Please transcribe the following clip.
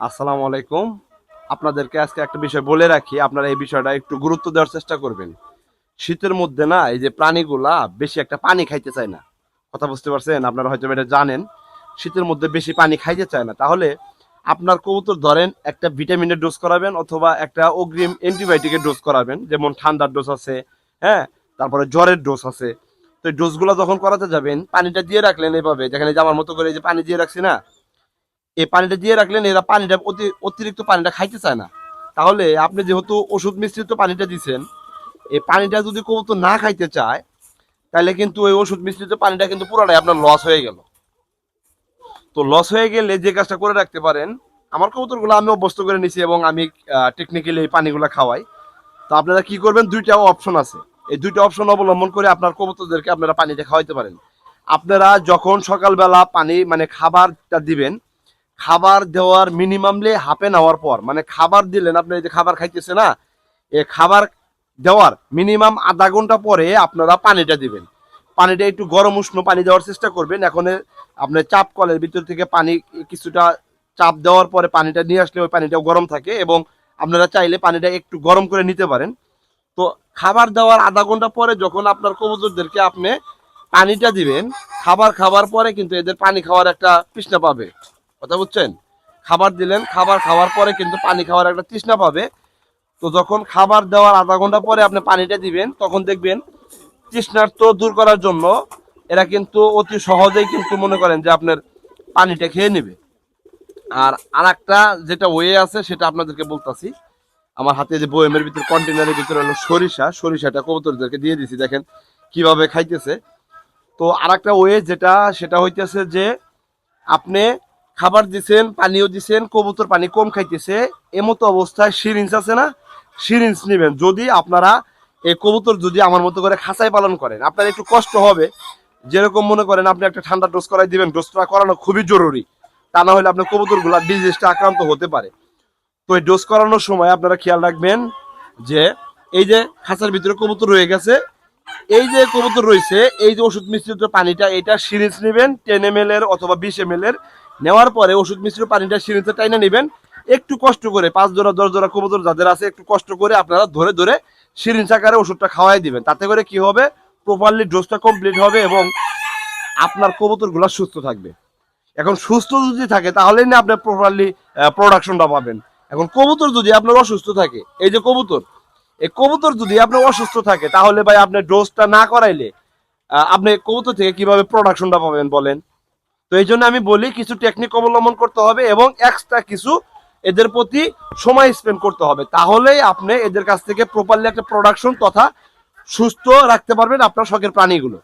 আসসালামু আলাইকুম। আপনাদেরকে আজকে একটা বিষয় বলে রাখি, আপনারা এই বিষয়টা একটু গুরুত্ব দেওয়ার চেষ্টা করবেন। শীতের মধ্যে না, এই যে প্রাণীগুলা বেশি একটা পানি খাইতে চায় না। কথা বুঝতে পারছেন? আপনারা হয়তো এটা জানেন। শীতের মধ্যে বেশি পানি খাইতে চায় না। তাহলে আপনার কবুতর ধরেন একটা ভিটামিনের ডোজ করাবেন অথবা একটা অগ্রিম অ্যান্টিবায়োটিকের ডোজ করাবেন, যেমন ঠান্ডার ডোজ আছে হ্যাঁ? তারপরে জ্বরের ডোজ আছে। তো ডোজগুলো যখন করাতে যাবেন, পানিটা দিয়ে রাখলেন এভাবে। যেখানে জামার মতো করে যে পানি দিয়ে রাখছি না এই পানিটা দিয়ে রাখলেন, এরা পানিটা অতি- অতিরিক্ত পানিটা খাইতে চায় না। তাহলে আপনি যেহেতু ওষুধ মিশ্রিত পানিটা দিচ্ছেন এই পানিটা যদি কবুতর না খাইতে চায়, তাহলে কিন্তু ওই ওষুধ মিশ্রিত পানিটা কিন্তু পুরোটাই আপনার লস হয়ে গেল। তো লস হয়ে গেলে যে কাজটা করে রাখতে পারেন, আমার কবুতরগুলো আমি অভ্যস্ত করে নিছি এবং আমি টেকনিক্যালি এই পানিগুলো খাওয়াই। তো আপনারা কি করবেন, দুইটা অপশন আছে। এই দুইটা অপশন অবলম্বন করে আপনার কবুতরদেরকে আপনারা পানিটা খাওয়াইতে পারেন। আপনারা যখন সকালবেলা পানি মানে খাবারটা দিবেন খাবার দেওয়ার মিনিমামলি হাফ এন আওয়ার পর। মানে খাবার দিলেন আপনি, এই যে খাবার খাইতেছে না এই খাবার দেওয়ার মিনিমাম আধা ঘণ্টা পরে আপনারা পানিটা দিবেন। পানিটা একটু গরম উষ্ণ পানি দেওয়ার চেষ্টা করবেন। এখন এ আপনার চাপ কলের ভিতর থেকে পানি কিছুটা চাপ দেওয়ার পরে পানিটা নিয়ে আসলে ওই পানিটাও গরম থাকে এবং আপনারা চাইলে পানিটা একটু গরম করে নিতে পারেন। তো খাবার দেওয়ার আধা ঘণ্টা পরে যখন আপনার কবুতরদেরকে আপনি পানিটা দিবেন, খাবার খাবার পরে কিন্তু এদের পানি খাওয়ার একটা তৃষ্ণা পাবে। কথা বুঝছেন? খাবার দিলেন, খাবার খাওয়ার পরে কিন্তু পানি খাওয়ার একটা তৃষ্ণা পাবে। তো যখন খাবার দেওয়ার আধা ঘণ্টা পরে আপনি পানিটা দিবেন, তখন দেখবেন তৃষ্ণার্ত দূর করার জন্য এরা কিন্তু অতি সহজেই কিন্তু মনে করেন যে আপনার পানিটা খেয়ে নেবে। আর আর একটা যেটা ওয়ে আছে, সেটা আপনাদেরকে বলতাছি। আমার হাতে যে বয়েমের ভিতর কন্টেনারের ভিতরে হলো সরিষা। সরিষাটা কবুতরদেরকে দিয়ে দিছি, দেখেন কীভাবে খাইতেছে। তো আর একটা ওয়ে যেটা, সেটা হইতেছে যে আপনি খাবার দিছেন পানিও দিছেন, কবুতর পানি কম খাইতেছে, এমতো অবস্থায় সিরিঞ্জ আছে না? সিরিঞ্জ নেবেন। যদি আপনারা এই কবুতর যদি আমার মতো করে খাঁচাই পালন করেন, আপনার একটু কষ্ট হবে। যেরকম মনে করেন আপনি একটা ঠান্ডা ডোজ করাই দিবেন, ডোজটা করানো খুবই জরুরি। তা না হলে আপনার কবুতরগুলা ডিজিজটা আক্রান্ত হতে পারে। তো এই ডোজ করানোর সময় আপনারা খেয়াল রাখবেন যে, এই যে খাঁচার ভিতরে কবুতর রয়ে গেছে, এই যে কবুতর রয়েছে, এই যে ওষুধ মিশ্রিত পানিটা, এটা সিরিঞ্জ নেবেন টেন এম এর অথবা বিশ এম এর। নেওয়ার পরে ওষুধ মিশ্রিত পানিটা সিরিঞ্জে টাইনে নেবেন। একটু কষ্ট করে, পাঁচ জোড়া, দশ জোড়া কবুতর যাদের আছে, একটু কষ্ট করে আপনারা ধরে ধরে সিরিঞ্জ আকারে ওষুধটা খাওয়াই দিবেন। তাতে করে কি হবে? প্রপারলি ডোজটা কমপ্লিট হবে এবং আপনার কবুতরগুলো সুস্থ থাকবে। এখন সুস্থ যদি থাকে, তাহলেই না আপনি প্রপারলি প্রোডাকশনটা পাবেন। এখন কবুতর যদি আপনার অসুস্থ থাকে, এই যে কবুতর, এই কবুতর যদি আপনার অসুস্থ থাকে, তাহলে ভাই আপনি ডোজটা না করাইলে আপনি কবুতর থেকে কীভাবে প্রোডাকশনটা পাবেন বলেন? তো এই জন্য আমি বলি কিছু টেকনিক অবলম্বন করতে হবে এবং এক্সট্রা কিছু এদের প্রতি সময় স্পেন্ড করতে হবে। তাহলেই আপনি এদের কাছ থেকে প্রপারলি একটা প্রোডাকশন তথা সুস্থ রাখতে পারবেন আপনার শখের প্রাণীগুলো।